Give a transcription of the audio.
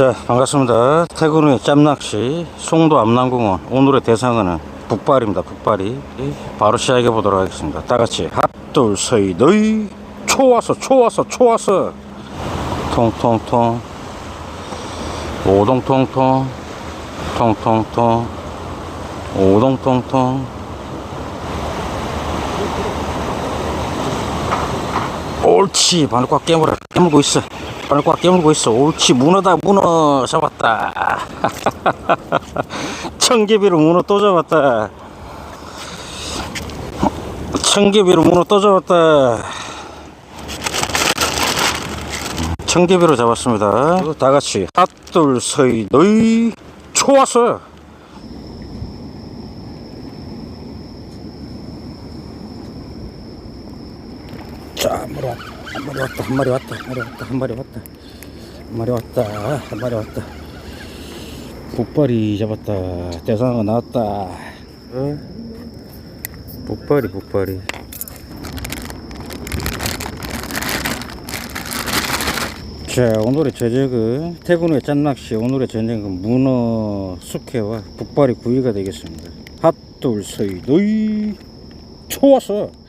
자 반갑습니다. 후에 짬낚시 송도 암남공원. 오늘의 대상어는 북발입니다 북발이. 바로 시작해 보도록 하겠습니다. 다같이 핫둘 서이 너희 초와서 초와서 초와서. 통통통 오동통통 통통통 오동통통 옳지. 바늘 꽉 깨물어. 깨물고 있어 바늘 꽉 깨물고 있어. 옳지. 문어다 문어. 잡았다. 청개비로 문어 또 잡았다. 청개비로 문어 또 잡았다. 청개비로 잡았습니다. 그리고 다 같이 핫둘 서이 너희 좋았어 자, 왔다. 한 마리 왔다. 한 마리 왔다. 한 마리 왔다. 한 마리 왔다. 한 마리 왔다. 한 마리 왔다. 북발이 잡았다. 대상어 나왔다. 어? 북발이 북발이. 자, 오늘의 저녁은 후에 짠낚시. 오늘의 저녁은 문어 숙회와 북발이 구이가 되겠습니다. 핫돌 서이 너희 좋았어.